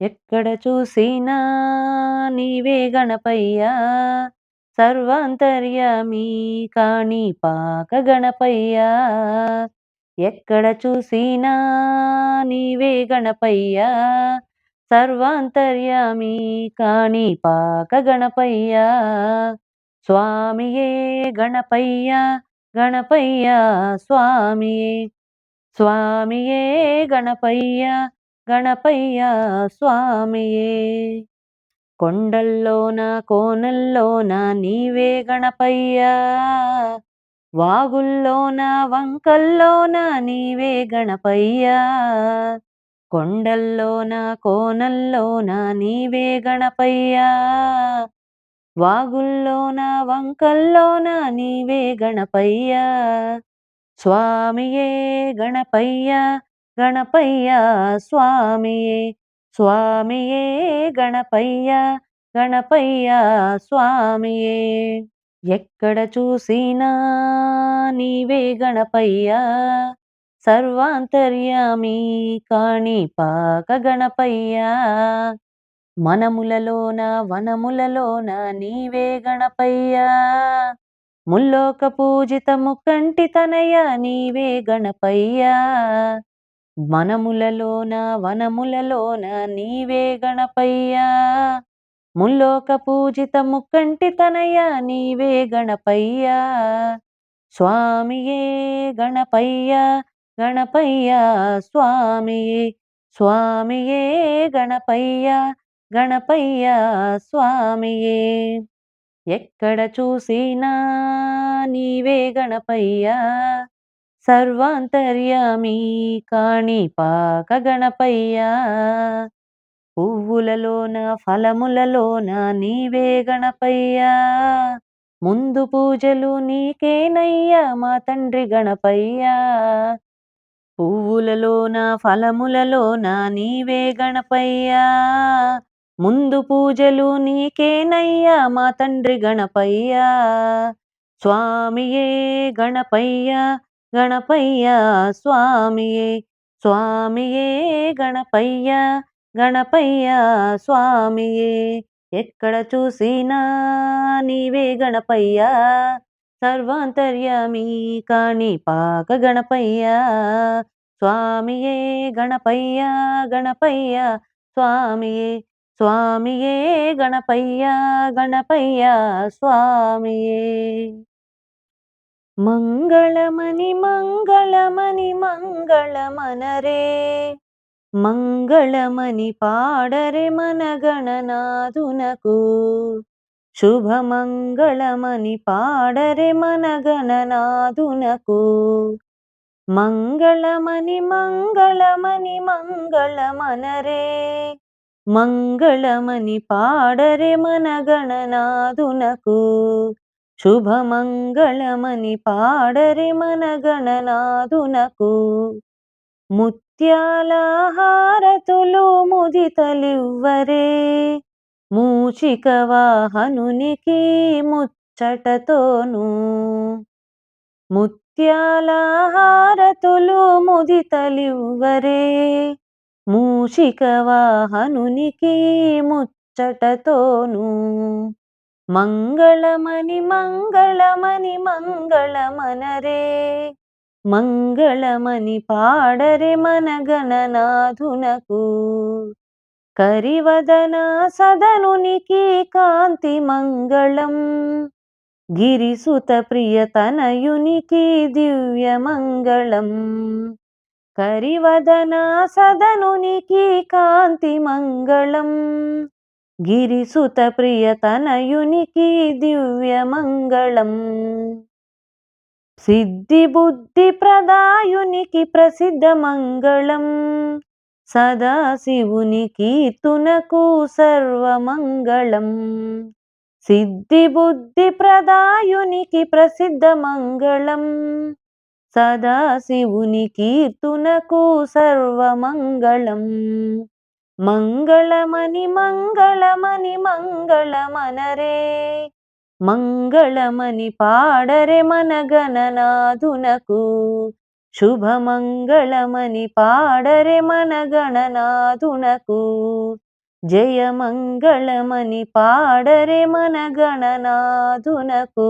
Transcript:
ఎక్కడ చూసినా నీవే గణపయ్యా. సర్వాంతర్యామి కాణిపాక గణపయ్యా. ఎక్కడ చూసినా నీవే గణపయ్యా. సర్వాంతర్యామి కాణిపాక గణపయ్యా. స్వామియే గణపయ్య గణపయ్య స్వామియే. స్వామియే గణపయ్య గణపయ్య స్వామియే. కొండల్లోన కోనల్లోన నీవే గణపయ్య. వాగుల్లోన వంకల్లోన నీవే గణపయ్య. కొండల్లోన కోనల్లోన నీవే గణపయ్య. వాగుల్లోన వంకల్లోన నీవే గణపయ్య. స్వామియే గణపయ్య. గణపయ్య స్వామియే స్వామియే గణపయ్య గణపయ్య స్వామియే. ఎక్కడ చూసినా నీవే గణపయ్యా సర్వాంతర్యామి కాణిపాక గణపయ్య. మనములలోన వనములలోన నీవే గణపయ్యా. ముల్లోక పూజితము కంటి తనయ నీవే గణపయ్యా. వనములలోన వనములలోన నీవే గణపయ్యా. ముల్లోక పూజిత ముక్కంటి తనయ నీవే గణపయ్యా. స్వామియే గణపయ్య గణపయ్య స్వామియే స్వామియే గణపయ్య గణపయ్య స్వామియే. ఎక్కడ చూసినా నీవే గణపయ్యా. సర్వాంతర్యామి కాణిపాక గణపయ్యా పువ్వులలోన ఫలములలోన నీవే గణపయ్యా. ముందు పూజలు నీకేనయ్యా మా తండ్రి గణపయ్యా. పువ్వులలోన ఫలములలోన నీవే గణపయ్యా. ముందు పూజలు నీకేనయ్యా మా తండ్రి గణపయ్యా. స్వామియే గణపయ్యా గణపయ్య స్వామియే స్వామియే గణపయ్య గణపయ్య స్వామియే. ఎక్కడ చూసినా నీవే గణపయ్యా సర్వాంతర్యామి కాణిపాక గణపయ్యా. స్వామియే గణపయ్య గణపయ్య స్వామియే స్వామియే గణపయ్య గణపయ్య స్వామియే. మంగళమని మంగళమని మంగళమనరే మంగళమని పాడరే మన గణనాథునకు. శుభమంగళమని పాడరే మన గణనాథునకు. మంగళమని మంగళమని మంగళమనరే మంగళమని పాడరే మన గణనాథునకు. శుభమంగళమని పాడరి మన గణనాథునకు ముత్యాలహారతులు ముదితలివ్వరే. మూచిక వాహనునికి ముచ్చటతోను. ముత్యాలహారతులు ముదితలివ్వరే. మూషిక వాహనునికి ముచ్చటతోను. మంగళమని మంగళమని మంగళమనరే మంగళమని పాడరే మన గణనాథునకు కరివదన సదనునికి కాంతి మంగళం గిరిసుత ప్రియతనయునికి దివ్య మంగళం. కరివదన సదనునికి కాంతి మంగళం గిరిసుత ప్రియతనయునికి దివ్య మంగళం సిద్ధి బుద్ధి ప్రదాయునికి ప్రసిద్ధ మంగళం. సదాశివునికి తునకు సర్వమంగళం. సిద్ధి బుద్ధి ప్రదాయునికి ప్రసిద్ధ మంగళం. సదాశివునికి తునకు సర్వమంగళం. మంగళమని మంగళమని మంగళమనరే మంగళమని పాడరే మన గణనాథునకు శుభమంగళమని పాడరే మన గణనాథునకు జయ మంగళమని పాడరే మన గణనాథునకు.